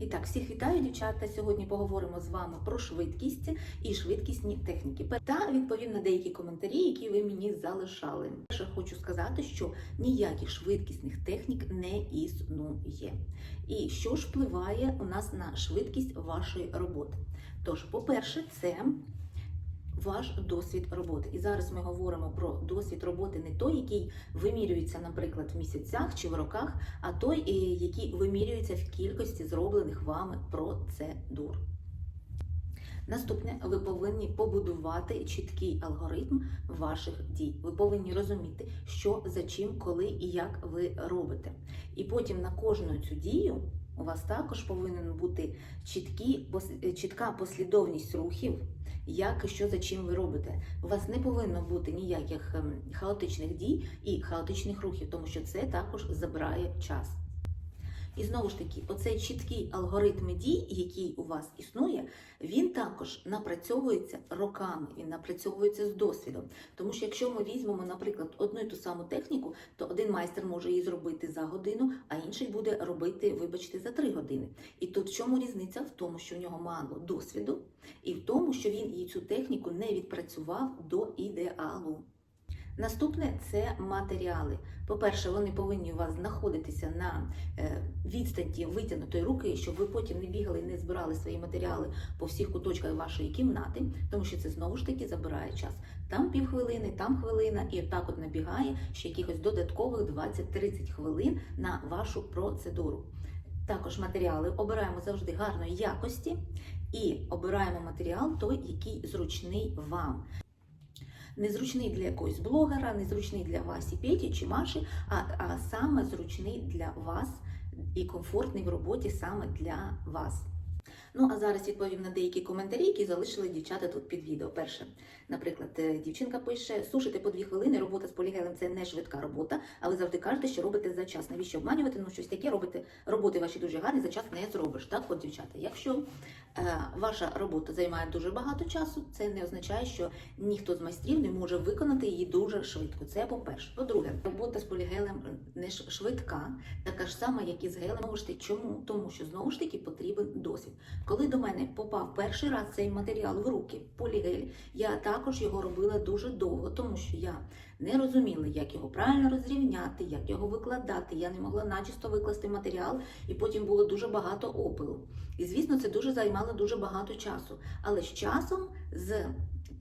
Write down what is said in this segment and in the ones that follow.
І так, всіх вітаю, дівчата. Сьогодні поговоримо з вами про швидкість і швидкісні техніки. Та відповім на деякі коментарі, які ви мені залишали. Перше хочу сказати, що ніяких швидкісних технік не існує. І що ж впливає у нас на швидкість вашої роботи? Тож, по-перше, це ваш досвід роботи. І зараз ми говоримо про досвід роботи не той, який вимірюється, наприклад, в місяцях чи в роках, а той, е, який вимірюється в кількості зроблених вами процедур. Наступне, ви повинні побудувати чіткий алгоритм ваших дій. Ви повинні розуміти, що за чим, коли і як ви робите. І потім на кожну цю дію у вас також повинен бути чіткі, пос- чітка послідовність рухів, як і що за чим ви робите. У вас не повинно бути ніяких ем, хаотичних дій і хаотичних рухів, тому що це також забирає час. І знову ж таки, оцей чіткий алгоритм дій, який у вас існує, він також напрацьовується роками, він напрацьовується з досвідом. Тому що якщо ми візьмемо, наприклад, одну і ту саму техніку, то один майстер може її зробити за годину, а інший буде робити, вибачте, за три години. І тут в чому різниця? В тому, що в нього мало досвіду, і в тому, що він її цю техніку не відпрацював до ідеалу. Наступне це матеріали. По-перше, вони повинні у вас знаходитися на е, відстані витягнутої руки, щоб ви потім не бігали і не збирали свої матеріали по всіх куточках вашої кімнати, тому що це знову ж таки забирає час. Там півхвилини, там хвилина, і отак от набігає ще якихось додаткових 20-30 хвилин на вашу процедуру. Також матеріали обираємо завжди гарної якості і обираємо матеріал той, який зручний вам. Незручний для якогось блогера, незручний для вас і Петі чи Маші, а, а саме зручний для вас і комфортний в роботі саме для вас. Ну а зараз відповім на деякі коментарі, які залишили дівчата тут під відео. Перше, наприклад, е, дівчинка пише: сушити по дві хвилини, робота з полігелем це не швидка робота, а ви завжди кажете, що робите за час. Навіщо обманювати? Ну щось таке робите, роботи ваші дуже гарні, за час не зробиш. Так, от, дівчата, якщо е, ваша робота займає дуже багато часу, це не означає, що ніхто з майстрів не може виконати її дуже швидко. Це по-перше. По-друге, робота з полігелем не швидка, така ж сама, як і з гелем. Знову чому? Тому що знову ж таки потрібен досвід. Коли до мене попав перший раз цей матеріал в руки, полігель, я також його робила дуже довго, тому що я не розуміла, як його правильно розрівняти, як його викладати. Я не могла начисто викласти матеріал, і потім було дуже багато опилу. І звісно, це дуже займало дуже багато часу. Але з часом, з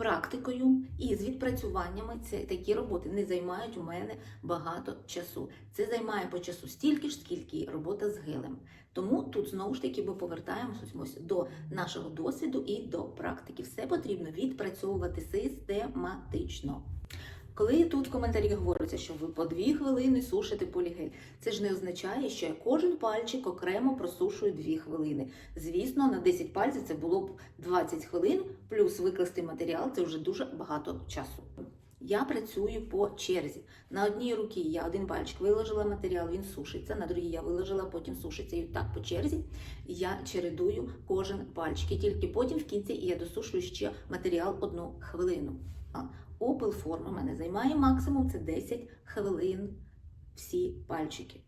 практикою і з відпрацюваннями це такі роботи не займають у мене багато часу. Це займає по часу стільки ж, скільки робота з гелем. Тому тут знову ж таки ми повертаємося ось до нашого досвіду і до практики. Все потрібно відпрацьовувати систематично. Коли тут в коментарі говориться, що ви по дві хвилини сушите полігель, це ж не означає, що я кожен пальчик окремо просушую дві хвилини. Звісно, на 10 пальців це було б 20 хвилин, плюс викласти матеріал це вже дуже багато часу. Я працюю по черзі. На одній руці я один пальчик виложила матеріал, він сушиться, на другій я виложила, потім сушиться. І так по черзі я чередую кожен пальчик. І тільки потім в кінці я досушую ще матеріал одну хвилину. Опил форма мене займає максимум це 10 хвилин всі пальчики.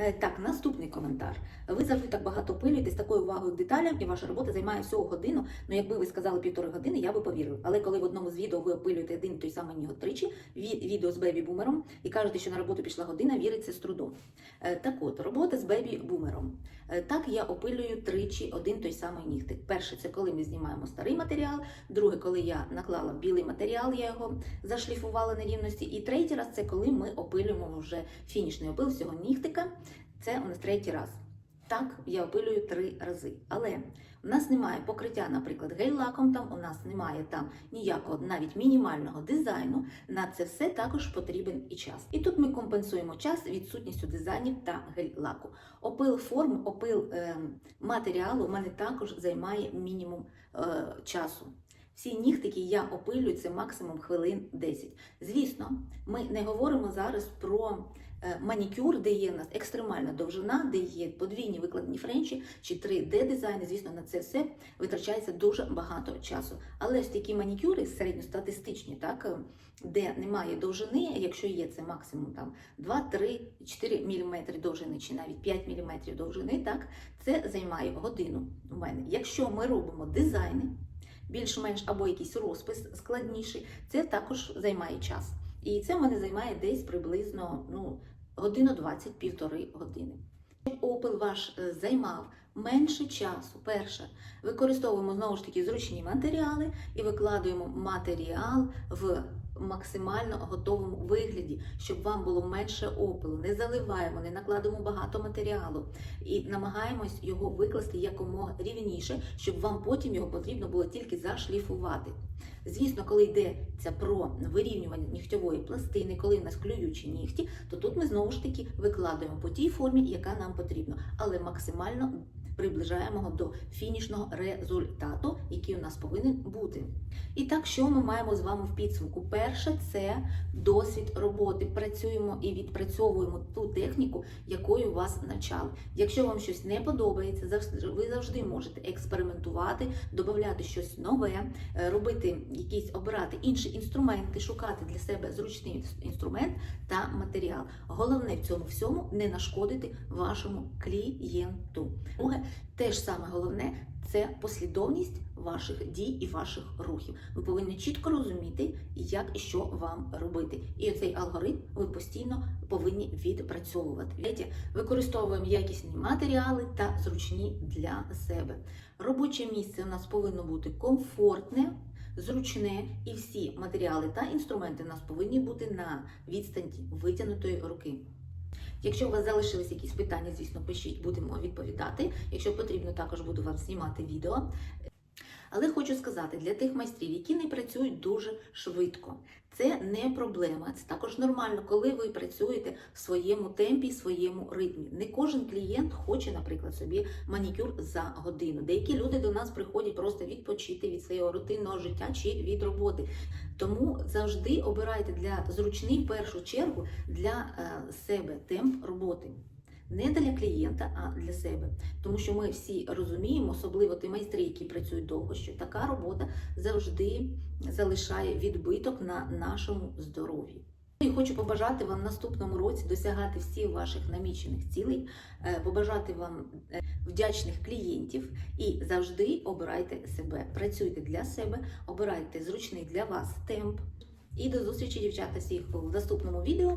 Е, Так, наступний коментар. Ви завжди так багато пилюєте з такою увагою к деталям, і ваша робота займає всього годину. Ну, якби ви сказали півтори години, я би повірив. Але коли в одному з відео ви опилюєте один той самий нього тричі, відео з бебі-бумером, і кажете, що на роботу пішла година, віриться з трудом. Е, Так от, робота з бебі-бумером. Е, Так, я опилюю тричі один той самий нігтик. Перше, це коли ми знімаємо старий матеріал. Друге, коли я наклала білий матеріал, я його зашліфувала на рівності. І третій раз це коли ми опилюємо вже фінішний опил цього нігтика. Це у нас третій раз. Так, я опилюю три рази. Але у нас немає покриття, наприклад, гель-лаком, там у нас немає там ніякого навіть мінімального дизайну. На це все також потрібен і час. І тут ми компенсуємо час відсутністю дизайнів та гель-лаку. Опил форми, опил е, матеріалу у мене також займає мінімум е, часу. Всі нігтики я опилюю це максимум хвилин 10. Звісно, ми не говоримо зараз про манікюр, де є у нас екстремальна довжина, де є подвійні викладені френчі чи 3D дизайни. Звісно, на це все витрачається дуже багато часу. Але ось такі манікюри середньостатистичні, так е, де немає довжини, якщо є це максимум там 2, 3, 4 мм довжини, чи навіть 5 мм довжини, так це займає годину у мене. Якщо ми робимо дизайни, більш-менш або якийсь розпис складніший, це також займає час. І це в мене займає десь приблизно ну, годину 20 півтори години. Опил ваш е, займав менше часу, перше, використовуємо знову ж таки зручні матеріали і викладуємо матеріал в максимально готовому вигляді, щоб вам було менше опилу. Не заливаємо, не накладемо багато матеріалу і намагаємось його викласти якомога рівніше, щоб вам потім його потрібно було тільки зашліфувати. Звісно, коли йдеться про вирівнювання нігтьової пластини, коли в нас клюючі нігті, то тут ми знову ж таки викладаємо по тій формі, яка нам потрібна, але максимально приближаємо до фінішного результату, який у нас повинен бути. І так, що ми маємо з вами в підсумку? Перше, це досвід роботи. Працюємо і відпрацьовуємо ту техніку, якою вас навчали. Якщо вам щось не подобається, ви завжди можете експериментувати, додати щось нове, е, робити якісь обирати інші інструменти, шукати для себе зручний інструмент та матеріал. Головне в цьому всьому не нашкодити вашому клієнту. Друге, теж саме головне це послідовність ваших дій і ваших рухів. Ви повинні чітко розуміти, як і що вам робити. І оцей алгоритм ви постійно повинні відпрацьовувати. Використовуємо якісні матеріали та зручні для себе. Робоче місце у нас повинно бути комфортне. Зручне і всі матеріали та інструменти у нас повинні бути на відстані витягнутої руки. Якщо у вас залишились якісь питання, звісно, пишіть, будемо відповідати. Якщо потрібно, також буду вам знімати відео. Але хочу сказати для тих майстрів, які не працюють дуже швидко, це не проблема. Це також нормально, коли ви працюєте в своєму темпі, в своєму ритмі. Не кожен клієнт хоче, наприклад, собі манікюр за годину. Деякі люди до нас приходять просто відпочити від свого рутинного життя чи від роботи. Тому завжди обирайте для зручний в першу чергу для е, себе темп роботи. Не для клієнта, а для себе. Тому що ми всі розуміємо, особливо ті майстри, які працюють довго, що така робота завжди залишає відбиток на нашому здоров'ї. І хочу побажати вам в наступному році досягати всіх ваших намічених цілей, е, побажати вам е, вдячних клієнтів і завжди обирайте себе. Працюйте для себе, обирайте зручний для вас темп. І до зустрічі, дівчата, всіх в наступному відео.